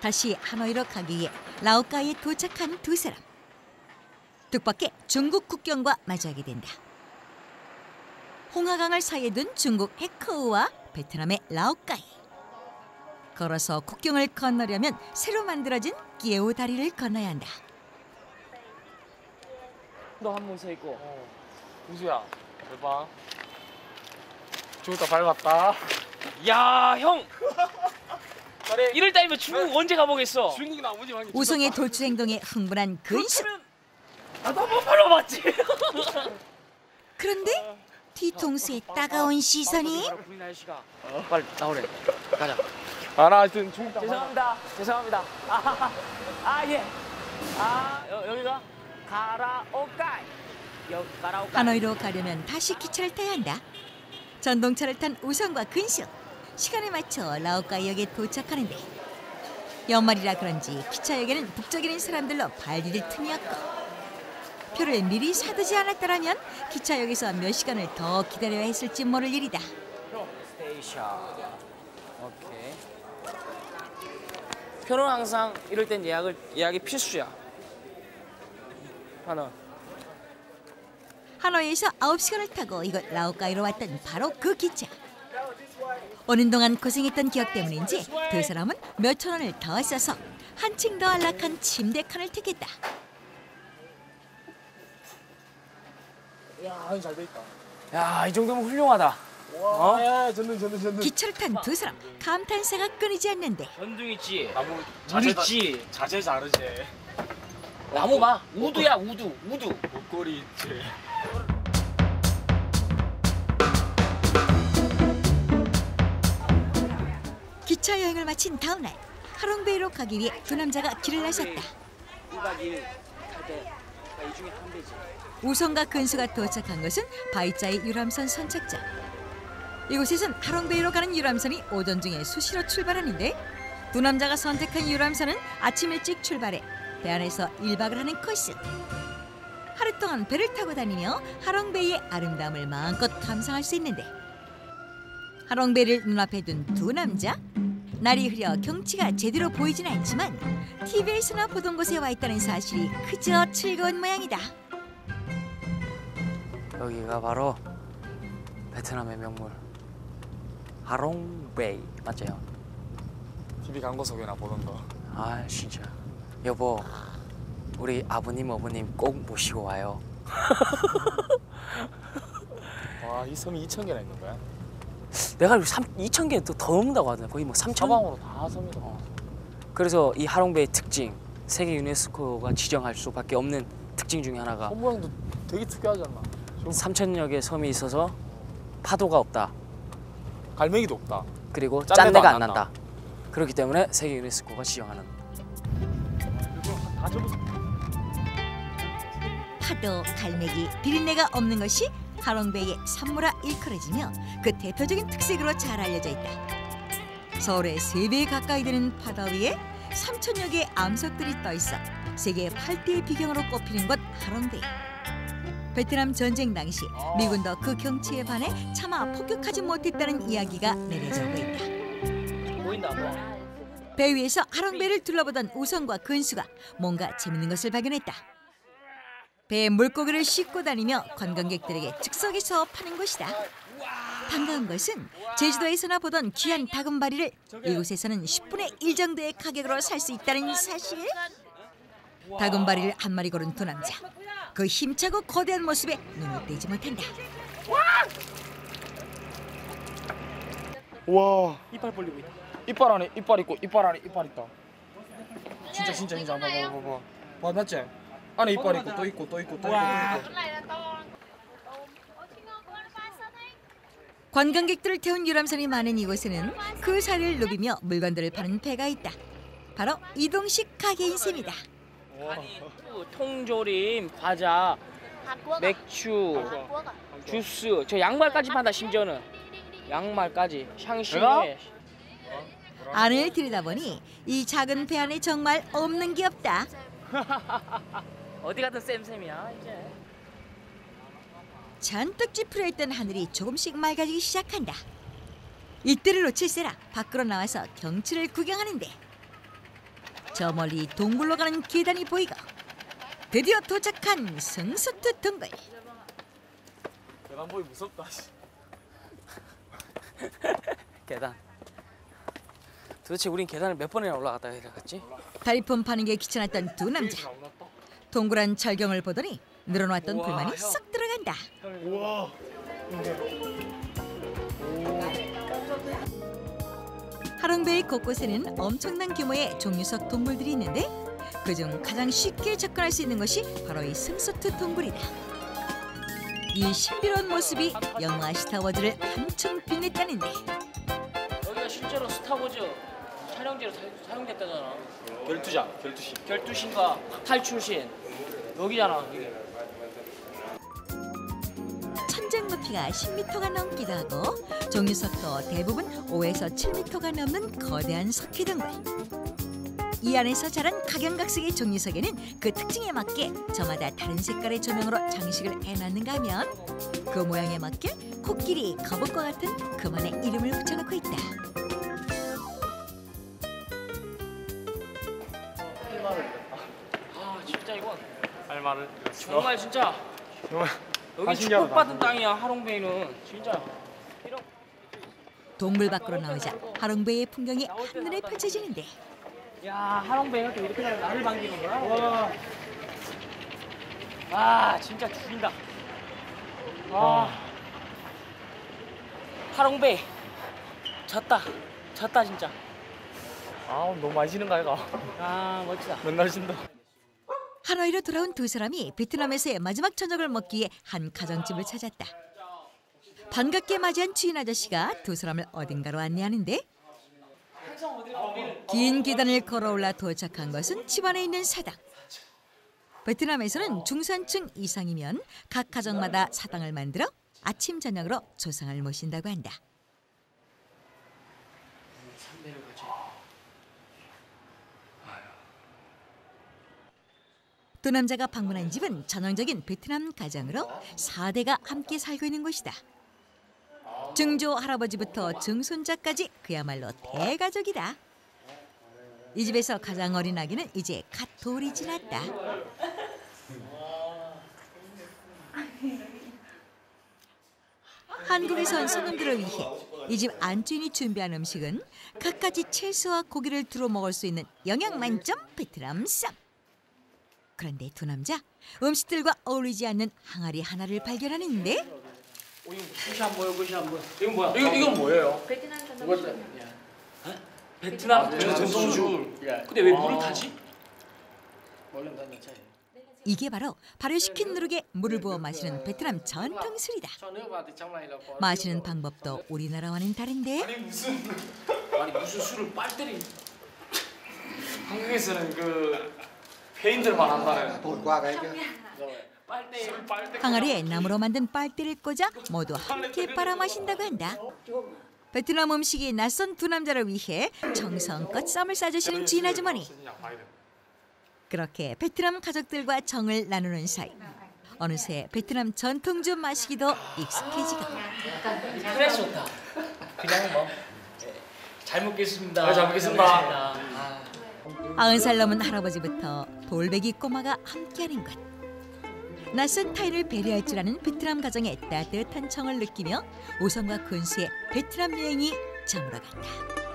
다시 하노이로 가기 위해 라오카이에 도착한 두 사람. 뜻밖의 중국 국경과 마주하게 된다. 홍하강을 사이에 둔 중국 해커우와 베트남의 라오카이. 걸어서 국경을 건너려면 새로 만들어진 끼에우 다리를 건너야 한다. 너 한번서 있고. 우수야 대박 죽었다 밟았다 야, 형. 이럴 따위면 중국 언제 가보겠어? 중국 나머지 많이 우성의 돌출 행동에 흥분한. 그렇다면 나도 한번 팔아봤지. 그런데 뒤통수에 따가운 시선이 빨리 나오래. 가자. 아나 하여튼 중국 다 죄송합니다. 죄송합니다. 아, 아 예. 아 여, 여기가 가라오카이. 하노이로 가려면 다시 기차를 타야 한다. 전동차를 탄 우성과 근수 시간에 맞춰 라오카이역에 도착하는데 연말이라 그런지 기차역에는 북적이는 사람들로 발 디딜 틈이 없고 표를 미리 사두지 않았더라면 기차역에서 몇 시간을 더 기다려야 했을지 모를 일이다. 스테이션. 오케이. 표는 항상 이럴 땐 예약을 예약이 필수야. 하나. 하노이에서 9시간을 타고 이곳 라오카이로 왔던 바로 그 기차. 오는 동안 고생했던 기억 때문인지 두 사람은 몇천 원을 더 써서 한층 더 안락한 침대 칸을 택했다. 야 잘돼 있다 야, 이 정도면 훌륭하다. 와 야, 전등 전등 전등 기차를 탄 두 사람 감탄사가 끊이지 않는데 전등 있지. 나무 물 자재 있지. 자재 자르지 나무 봐. 우두야, 우두. 우두. 목걸이 있지 기차 여행을 마친 다음 날 하롱베이로 가기 위해 두 남자가 길을 나섰다. 1박 2일 할때이 중에 한 대지. 우성과 근수가 도착한 것은 바이자이 유람선 선착장. 이곳에선 하롱베이로 가는 유람선이 오전 중에 수시로 출발하는데 두 남자가 선택한 유람선은 아침 일찍 출발해 배 안에서 1박을 하는 코스. 하루 동안 배를 타고 다니며 하롱베이의 아름다움을 마음껏 감상할 수 있는데 하롱베이를 눈앞에 둔 두 남자 날이 흐려 경치가 제대로 보이진 않지만 TV에서나 보던 곳에 와 있다는 사실이 그저 즐거운 모양이다. 여기가 바로 베트남의 명물 하롱베이 맞죠? TV 광고 속에나 보던 거 아 진짜 여보 우리 아버님 어머님 꼭 모시고 와요 와 이 섬이 2천 개나 있는 거야? 내가 알기로 2천 개더 넘는다고 하더라 거의 뭐 3천? 사방으로 다 섬이다 그래서 이 하롱베이 특징 세계 유네스코가 지정할 수밖에 없는 특징 중에 하나가 섬 모양도 되게 특이하지 않나? 좀 3천여 개 섬이 있어서 파도가 없다. 갈매기도 없다. 그리고 짠내도 짠내가 안 안 난다. 난다. 그렇기 때문에 세계 유네스코가 지정하는 파도, 갈매기, 비린내가 없는 것이 하롱베이의 산무라 일컬어지며 그 대표적인 특색으로 잘 알려져 있다. 서울의 세 배 가까이 되는 바다 위에 3천여 개의 암석들이 떠 있어 세계 8대의 비경으로 꼽히는 곳 하롱베이. 베트남 전쟁 당시 미군도 그 경치에 반해 차마 폭격하지 못했다는 이야기가 내려지고 있다. 보인다 뭐 배 위에서 하롱베이를 둘러보던 우성과 근수가 뭔가 재밌는 것을 발견했다. 배에 물고기를 싣고 다니며 관광객들에게 즉석에서 파는 곳이다. 반가운 것은 제주도에서나 보던 귀한 다금바리를 이곳에서는 10분의 1 정도의 가격으로 살 수 있다는 사실. 다금바리를 한 마리 고른 두 남자. 그 힘차고 거대한 모습에 눈을 떼지 못한다. 와 이빨 벌리고 있다 이빨 안에 이빨 있고 이빨 안에 이빨 있다 진짜 진짜 진짜 봐봐 봐봐 봐봐 봐 맞지? 안에 이빨 있고 또 있고 또 있고 또 있고. 관광객들을 태운 유람선이 많은 이곳에는 그 사이를 누비며 물건들을 파는 배가 있다. 바로 이동식 가게인 셈이다. 아니 또 통조림 과자 맥주 주스. 저 양말까지 판다 심지어는. 양말까지. 샹시에 안을 들여다보니 이 작은 배 안에 정말 없는 게 없다. 어디 가든 쌤쌤이야 이제 잔뜩 찌푸려 있던 하늘이 조금씩 맑아지기 시작한다. 이때를 놓칠세라 밖으로 나와서 경치를 구경하는데 저 멀리 동굴로 가는 계단이 보이고 드디어 도착한 승수트 동굴. 계단 보기 무섭다. 계단. 도대체 우린 계단을 몇 번이나 올라갔다 내려갔지? 다리품 파는 게 귀찮았던 두 남자. 동그란 절경을 보더니 늘어놓았던 우와, 불만이 형. 쏙 들어간다. 우와. 하롱베이 곳곳에는 엄청난 규모의 종류석 동물들이 있는데 그중 가장 쉽게 접근할 수 있는 것이 바로 이 승소트 동굴이다. 이 신비로운 모습이 영화 스타워즈를 한층 빛냈다는데 여기가 실제로 스타워즈 촬영지로 사, 사용됐다잖아. 결투자, 결투시. 결투신과 탈출신 여기잖아. 이게. 천장 높이가 10m가 넘기도 하고 종류석도 대부분 5에서 7m가 넘는 거대한 석회 동굴. 이 안에서 자란 각양각색의 종류석에는 그 특징에 맞게 저마다 다른 색깔의 조명으로 장식을 해놨는가 하면 그 모양에 맞게 코끼리, 거북과 같은 그만의 이름 말을. 정말 진짜 정말. 여기 아. 축복받은 땅이야 하롱베이는 진짜. 동굴 밖으로 나오자 하롱베이의 풍경이 한눈에 펼쳐지는데 야 하롱베이가 또 이렇게 잘 나를 반기는구나. 와. 아 진짜 죽인다. 아 하롱베이 졌다 졌다 진짜. 아, 너무 많이 지는 거 아이가? 아 멋지다. 맨날 진다. 하노이로 돌아온 두 사람이 베트남에서의 마지막 저녁을 먹기 위해 한 가정집을 찾았다. 반갑게 맞이한 주인 아저씨가 두 사람을 어딘가로 안내하는데 긴 계단을 걸어올라 도착한 것은 집안에 있는 사당. 베트남에서는 중산층 이상이면 각 가정마다 사당을 만들어 아침 저녁으로 조상을 모신다고 한다. 두 남자가 방문한 집은 전형적인 베트남 가정으로 4대가 함께 살고 있는 곳이다. 증조 할아버지부터 증손자까지 그야말로 대가족이다. 이 집에서 가장 어린 아기는 이제 갓 돌이 지났다. 한국에서 온 손님들을 위해 이 집 안주인이 준비한 음식은 갖가지 채소와 고기를 두루 먹을 수 있는 영양 만점 베트남 쌈. 그런데 두 남자 음식들과 어울리지 않는 항아리 하나를 발견하는데? 굿이 안 보여 굿이 안 보여. 이건 뭐야? 이거 이건 뭐예요? 베트남 전통주. 근데 왜 물을 타지? 이게 바로 발효시킨 누룩에 물을 부어 마시는 베트남 전통 술이다. 마시는 방법도 우리나라와는 다른데? 아니 무슨 술을 빨대리 한국에서는 그 페인들만 한다는. 항아리에 나무로 만든 빨대를 꽂아 모두 함께 빨아 마신다고 한다. 베트남 음식이 낯선 두 남자를 위해 정성껏 쌈을 싸주시는 주인 아주머니. 그렇게 베트남 가족들과 정을 나누는 사이 어느새 베트남 전통주 마시기도 익숙해지고 프레시 좋다. 그냥 뭐 잘 먹겠습니다. 네, 잘 먹겠습니다. 아, 아흔 살 넘은 할아버지부터 돌베기 꼬마가 함께하는 것. 낯선 타인을 배려할 줄 아는 베트남 가정의 따뜻한 정을 느끼며 우성과 근수의 베트남 여행이 저물어간다.